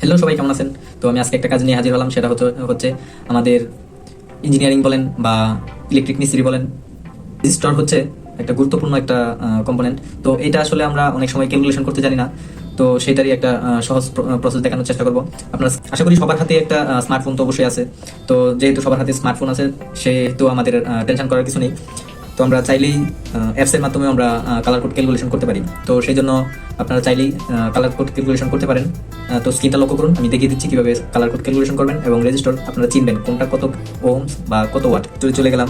Hello সবাই কেমন আছেন? তো আমি আজকে একটা কাজ নিয়ে হাজির হলাম, সেটা হচ্ছে আমাদের ইঞ্জিনিয়ারিং বলেন বা ইলেকট্রিক মিস্ত্রি বলেন। রেজিস্টার হচ্ছে একটা গুরুত্বপূর্ণ একটা কম্পোনেন্ট তো এটা আসলে আমরা অনেক সময় ক্যালকুলেশন করতে জানি না। তো সেটারই একটা সহজ প্রসেস দেখানোর চেষ্টা করব। আপনার আশা করি সবার হাতে একটা স্মার্টফোন তো অবশ্যই আছে। তো যেহেতু সবার হাতে স্মার্টফোন আছে, সেহেতু আমাদের টেনশন করার কিছু নেই। তো আমরা চাইলেই অ্যাপসের মাধ্যমে আমরা কালার কোড ক্যালকুলেশন করতে পারি। তো সেই জন্য আপনারা চাইলেই কালার কোড ক্যালকুলেশন করতে পারেন। তো স্ক্রিনটা লক্ষ্য করুন। আমি দেখিয়ে দিচ্ছি কীভাবে কালার কোড ক্যালকুলেশন করবেন এবং রেজিস্টার আপনারা চিনবেন কোনটা কত ওমস বা কত ওয়াট চলে চলে গেলাম।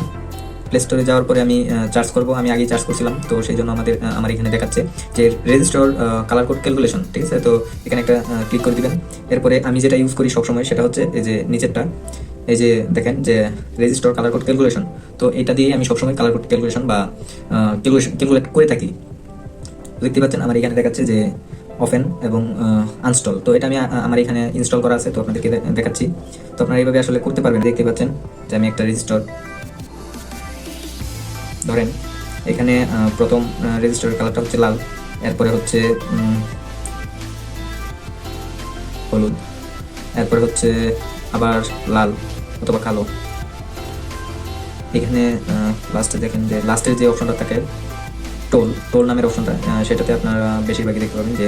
প্লে স্টোরে যাওয়ার পরে আমি চার্জ করব। আমি আগেই চার্জ করছিলাম। তো সেই জন্য আমাদের আমার এখানে দেখাচ্ছে যে রেজিস্টার কালার কোড ক্যালকুলেশন ঠিক আছে? তো এখানে একটা ক্লিক করে দিবেন। এরপরে আমি যেটা ইউজ করি সবসময় সেটা হচ্ছে এই যে নিচেরটা। এই যে দেখেন যে রেজিস্টার কালার কোড ক্যালকুলেশন তো এটা দিয়ে আমি সবসময় কালার কোড ক্যালকুলেশন বা ক্যালকুলেশন ক্যালকুলেট করে থাকি। দেখতে পাচ্ছেন আমার এখানে দেখাচ্ছে যে ওপেন এবং আনস্টল তো এটা আমি আমার এখানে ইনস্টল করা আছে, তো আপনাদেরকে দেখাচ্ছি। তো আপনারা এইভাবে আসলে করতে পারবেন। দেখতে পাচ্ছেন যে আমি একটা রেজিস্টার ধরেন, এখানে প্রথম রেজিস্টার কালারটা হচ্ছে লাল, এরপরে হচ্ছে হলুদ। এরপরে হচ্ছে আবার লাল অথবা কালো। এখানে লাস্টে দেখেন যে লাস্টের যে অপশনটা থাকে টোল টোল নামের অপশনটা সেটাতে আপনারা বেশিরভাগই দেখতে পাবেন যে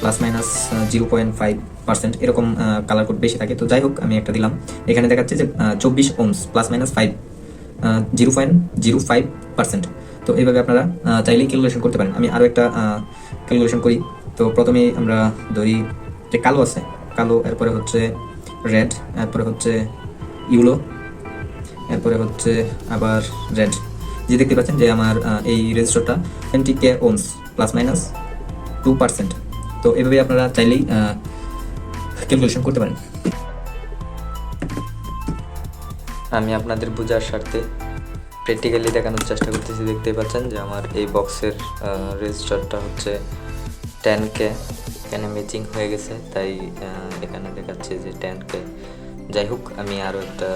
plus minus zero point five percent এরকম কালার কোড বেশি থাকে। তো যাই হোক, আমি একটা দিলাম। এখানে দেখাচ্ছে যে চব্বিশ ohms plus minus five zero point zero five percent তো এইভাবে আপনারা চাইলেই ক্যালকুলেশন করতে পারেন। আমি আরও একটা ক্যালকুলেশন করি। তো প্রথমেই আমরা ধরি যে কালো আছে কালো, এরপরে হচ্ছে রেড, এরপরে হচ্ছে ইউলো, এরপরে হচ্ছে আবার রেড। যে দেখতে পাচ্ছেন যে আমার এই রেজিস্টারটা twenty K ohms plus minus two percent তো এভাবে আপনারা চাইলেই ক্যালকুলেশন করতে পারেন। আমি আপনাদের বোঝার স্বার্থে প্র্যাকটিক্যালি দেখানোর চেষ্টা করতেছি। দেখতেই পাচ্ছেন যে আমার এই বক্সের রেজিস্টারটা হচ্ছে টেন কে এখানে ম্যাচিং হয়ে গেছে, তাই এখানে দেখাচ্ছে যে টেন কে যাই হোক, আমি আরও একটা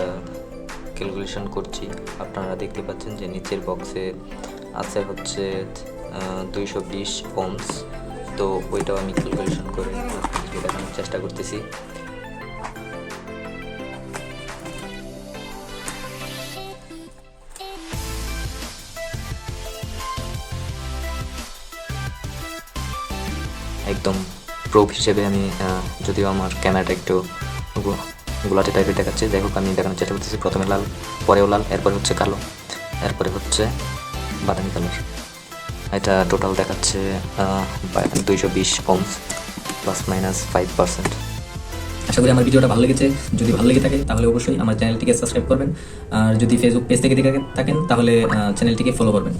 ক্যালকুলেশন করছি। আপনারা দেখতে পাচ্ছেন যে নিচের বক্সে আছে হচ্ছে দুইশো বিশ ওমস তো ওইটাও আমি ক্যালকুলেশন করে দেখানোর চেষ্টা করতেছি। একদম প্রোপ হিসেবে আমি যদিও আমার ক্যামেরাটা একটু গোলাটে টাইপের দেখাচ্ছে হোক আমি দেখানোর চেষ্টা করতেছি। প্রথমে লাল, পরেও লাল, এরপরে হচ্ছে কালো, এরপরে হচ্ছে বাদামি কালার এটা টোটাল দেখাচ্ছে দুইশো বিশ ohms plus minus five percent আশা করি আমার ভিডিওটা ভালো লেগেছে। যদি ভালো লেগে থাকে, তাহলে অবশ্যই আমার চ্যানেলটিকে সাবস্ক্রাইব করবেন। আর যদি ফেসবুক পেজ থেকে দেখে থাকেন, তাহলে চ্যানেলটিকে ফলো করবেন।